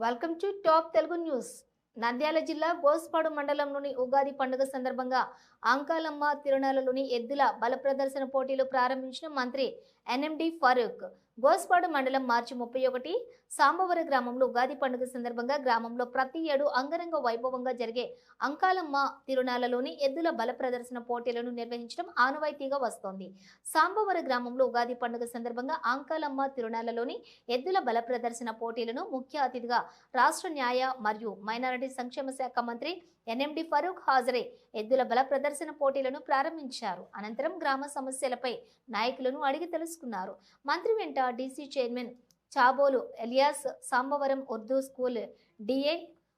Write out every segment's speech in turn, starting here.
Welcome to top Telugu news. Nandyal జిల్లా గోస్పాడు మండలంలోని ఉగాది పండుగ సందర్భంగా అంకాలమ్మ తిరునాలలోని ఎద్దుల బల ప్రదర్శన పోటీలు ప్రారంభించిన మంత్రి ఎన్ఎండి ఫరూక్ గోస్పాడు మండలం మార్చి ముప్పై ఒకటి సాంబవర గ్రామంలో ఉగాది పండుగ సందర్భంగా గ్రామంలో ప్రతి ఏడు అంగరంగ వైభవంగా జరిగే అంకాలమ్మ తిరునాలలోని ఎద్దుల బల ప్రదర్శన పోటీలను నిర్వహించడం ఆనవాయితీగా వస్తోంది. సాంబవర గ్రామంలో ఉగాది పండుగ సందర్భంగా అంకాలమ్మ తిరునాలలోని ఎద్దుల బల ప్రదర్శన పోటీలను ముఖ్య అతిథిగా రాష్ట్ర న్యాయ మరియు మైనారిటీ సంక్షేమ శాఖ మంత్రి ఎన్ఎండి ఫరూక్ హాజరై ఎద్దుల బల ప్రదర్శన పోటీలను ప్రారంభించారు. అనంతరం గ్రామ సమస్యలపై నాయకులను అడిగి తెలుసుకున్నారు. మంత్రి వెంట DC chairman Chabolu alias Sambavaram Urdu school DA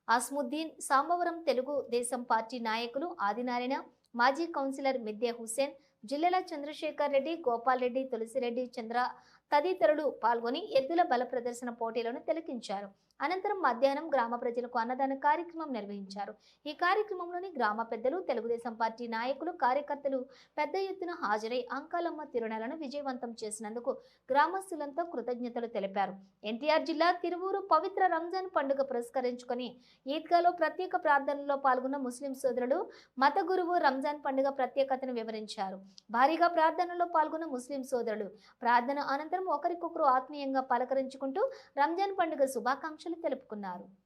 Asmuddin Sambavaram Telugu Desam party నాయకులు ఆదినారాయణ మాజీ కౌన్సిలర్ మిద్దె హుసేన్ జిల్లాల చంద్రశేఖర్ రెడ్డి గోపాల్ రెడ్డి తులసిరెడ్డి చంద్ర తదితరులు పాల్గొని ఎద్దుల బల ప్రదర్శన పోటీలను తిలకించారు. అనంతరం మధ్యాహ్నం గ్రామ ప్రజలకు అన్నదాన కార్యక్రమం నిర్వహించారు. ఈ కార్యక్రమంలోని గ్రామ పెద్దలు తెలుగుదేశం పార్టీ నాయకులు కార్యకర్తలు పెద్ద ఎత్తున హాజరై అంకాలమ్మ తిరుణాలను విజయవంతం చేసినందుకు గ్రామస్తులంతా కృతజ్ఞతలు తెలిపారు. ఎన్టీఆర్ జిల్లా తిరువూరు పవిత్ర రంజాన్ పండుగ పురస్కరించుకొని ఈద్గాలో ప్రత్యేక ప్రార్థనలో పాల్గొన్న ముస్లిం సోదరులు మత గురువు రంజాన్ పండుగ ప్రత్యేకతను వివరించారు. భారీగా ప్రార్థనలో పాల్గొన్న ముస్లిం సోదరులు ప్రార్థన అనంతరం ఒకరికొకరు ఆత్మీయంగా పలకరించుకుంటూ రంజాన్ పండుగ శుభాకాంక్షలు తెలుపుకున్నారు.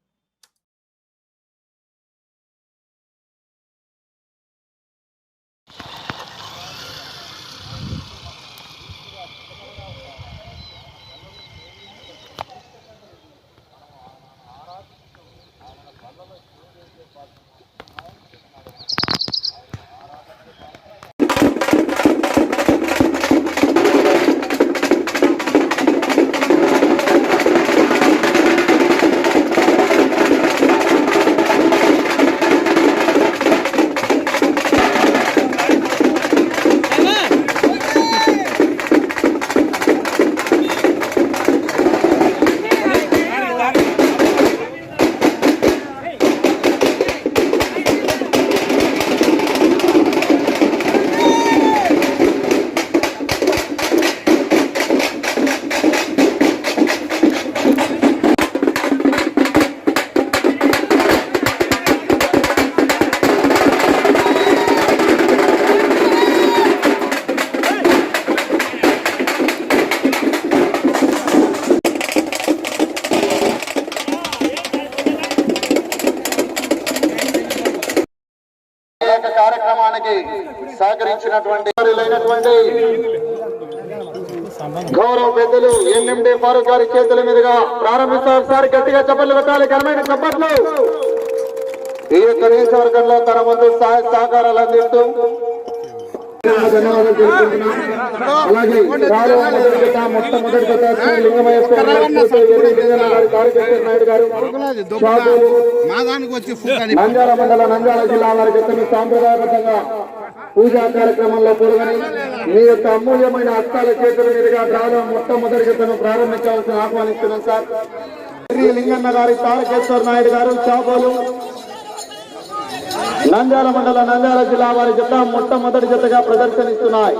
యొక్క కార్యక్రమానికి సహకరించినటువంటి గౌరవ పెద్దలు ఎన్ఎండి ఫారూక్ గారి చేతుల మీదుగా ప్రారంభిస్తారు సార్ గట్టిగా చప్పట్లు కొట్టాలి. ఘనమైన చప్పట్లు. ఈ యొక్క నియోజకవర్గంలో తన ముందు సహాయ సహకారాలు అందిస్తూ ధన్యవాదాలు. అలాగే రాలో మొట్టమొదటి లింగమయ్య కార్యకర్త నాయుడు గారు నంద్యాల మండల నంద్యాల జిల్లా వారి చెత్తను సాంప్రదాయబద్ధంగా పూజా కార్యక్రమంలో పాల్గొని మీ యొక్క అమూల్యమైన హస్తాల చేతుల మీదుగా డ్రాలో మొట్టమొదటి చెత్తను ప్రారంభించాల్సిన ఆహ్వానిస్తున్నాం సార్ శ్రీ లింగన్న గారి తారకేశ్వర నాయుడు గారు చాపోలు నంద్యాల మండల నంద్యాల జిల్లా వారి జత మొట్టమొదటి జతగా ప్రదర్శనిస్తున్నాయి.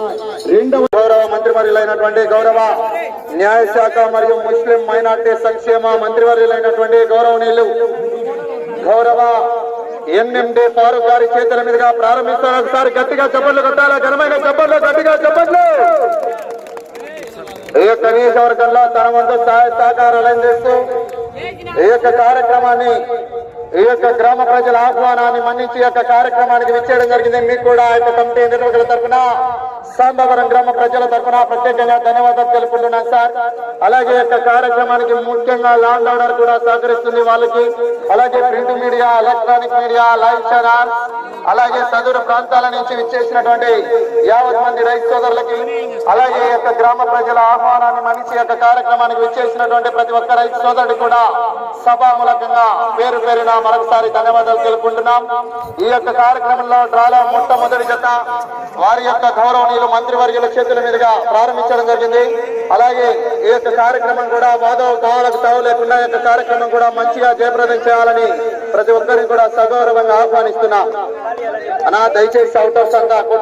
రెండవ గౌరవ మంత్రివర్యులైనటువంటి గౌరవ న్యాయశాఖ మరియు ముస్లిం మైనార్టీ సంక్షేమ మంత్రివర్యులైనటువంటి గౌరవనీయులు గౌరవ ఎన్ఎండి ఫారూక్ గారి చేతుల మీదుగా ప్రారంభిస్తారు. ఒకసారి గట్టిగా చెప్పట్లు కొట్టాలా? ఘనమైన చెప్పట్లు గట్టిగా చెప్పట్లు! ఈ యొక్క నియోజకవర్గంలో తన వంతు సహాయ సహకారాలు అందిస్తూ ఈ యొక్క కార్యక్రమాన్ని ఈ యొక్క గ్రామ ప్రజల ఆహ్వానాన్ని మన్నించి యొక్క కార్యక్రమానికి విచ్చేయడం జరిగింది. మీకు కూడా ఆ యొక్క కమిటీ నిర్వాహకుల తరఫున సాంబవరం గ్రామ ప్రజల తరఫున ప్రత్యేకంగా ధన్యవాదాలు తెలుపుకుంటున్నాను సార్. అలాగే యొక్క కార్యక్రమానికి ముఖ్యంగా లాండ్ ఆర్డర్ కూడా సహకరిస్తుంది వాళ్ళకి. అలాగే print media electronic media live channel అలాగే సదురు ప్రాంతాల నుంచి విచ్చేసినటువంటి యావత్ మంది రైతు సోదరులకి అలాగే ఈ యొక్క గ్రామ ప్రజల ఆహ్వానాన్ని మన్నించి యొక్క కార్యక్రమానికి విచ్చేసినటువంటి ప్రతి ఒక్క రైతు సోదరుడు కూడా సభామూలకంగా పేరు పేరున మరొకసారి ధన్యవాదాలు తెలుపుకుంటున్నాం. ఈ యొక్క కార్యక్రమంలో డ్రాలో మొట్టమొదటి జత వారి యొక్క గౌరవనీయులు మంత్రివర్యుల చేతుల మీదుగా ప్రారంభించడం జరిగింది. అలాగే ఈ యొక్క కార్యక్రమం కూడా వాదవ కావాలకు తావు లేకుండా ఈ యొక్క కార్యక్రమం కూడా మంచిగా జయప్రదం చేయాలని ప్రతి ఒక్కరిని కూడా సగౌరవంగా ఆహ్వానిస్తున్నా. అనా దయచేసి అవుటర్స్ అంతా